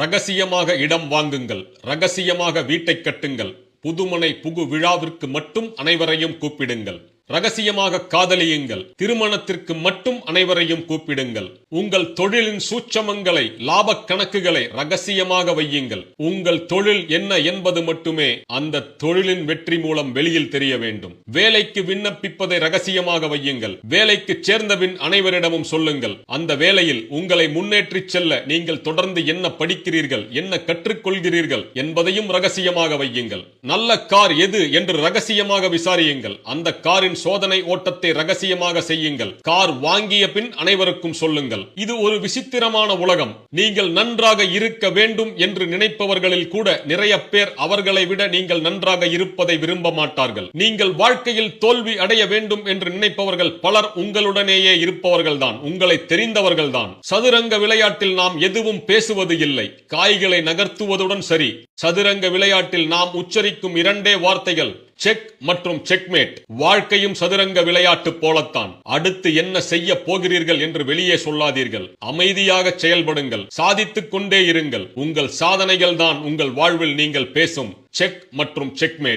ரகசியமாக இடம் வாங்குங்கள் ரகசியமாக வீட்டை கட்டுங்கள் புதுமனை புகு விழாவிற்கு மட்டும் அனைவரையும் கூப்பிடுங்கள். ரகசியமாக காதலியுங்கள். திருமணத்திற்கு மட்டும் அனைவரையும் கூப்பிடுங்கள். உங்கள் தொழிலின் சூட்சமங்களை லாப கணக்குகளை ரகசியமாக வையுங்கள். உங்கள் தொழில் என்ன என்பது மட்டுமே அந்த தொழிலின் வெற்றி மூலம் வெளியில் தெரிய வேண்டும். வேலைக்கு விண்ணப்பிப்பதை ரகசியமாக வையுங்கள். வேலைக்கு சேர்ந்தபின் அனைவரிடமும் சொல்லுங்கள். அந்த வேலையில் உங்களை முன்னேற்றிச் செல்ல நீங்கள் தொடர்ந்து என்ன படிக்கிறீர்கள் என்ன கற்றுக்கொள்கிறீர்கள் என்பதையும் ரகசியமாக வையுங்கள். நல்ல கார் எது என்று ரகசியமாக விசாரியுங்கள். அந்த காரின் சோதனை ஓட்டத்தை ரகசியமாக செய்யுங்கள். கார் வாங்கிய பின் அனைவருக்கும் சொல்லுங்கள். இது ஒரு விசித்திரமான உலகம். நீங்கள் நன்றாக இருக்க வேண்டும் என்று நினைப்பவர்களில் கூட நிறைய பேர் அவர்களை விட நீங்கள் நன்றாக இருப்பதை விரும்ப மாட்டார்கள். நீங்கள் வாழ்க்கையில் தோல்வி அடைய வேண்டும் என்று நினைப்பவர்கள் பலர் உங்களுடனேயே இருப்பவர்கள்தான். உங்களை தெரிந்தவர்கள்தான். சதுரங்க விளையாட்டில் நாம் எதுவும் பேசுவது இல்லை. காய்களை நகர்த்துவதுடன் சரி. சதுரங்க விளையாட்டில் நாம் உச்சரிக்கும் இரண்டே வார்த்தைகள். செக் மற்றும் செக்மேட் வாழ்க்கையும் சதுரங்க விளையாட்டு போலத்தான். அடுத்து என்ன செய்ய போகிறீர்கள் என்று வெளியே சொல்லாதீர்கள். அமைதியாக செயல்படுங்கள். சாதித்துக் கொண்டே இருங்கள். உங்கள் சாதனைகள் தான் உங்கள் வாழ்வில் நீங்கள் பேசும். செக் மற்றும் செக்மேட்.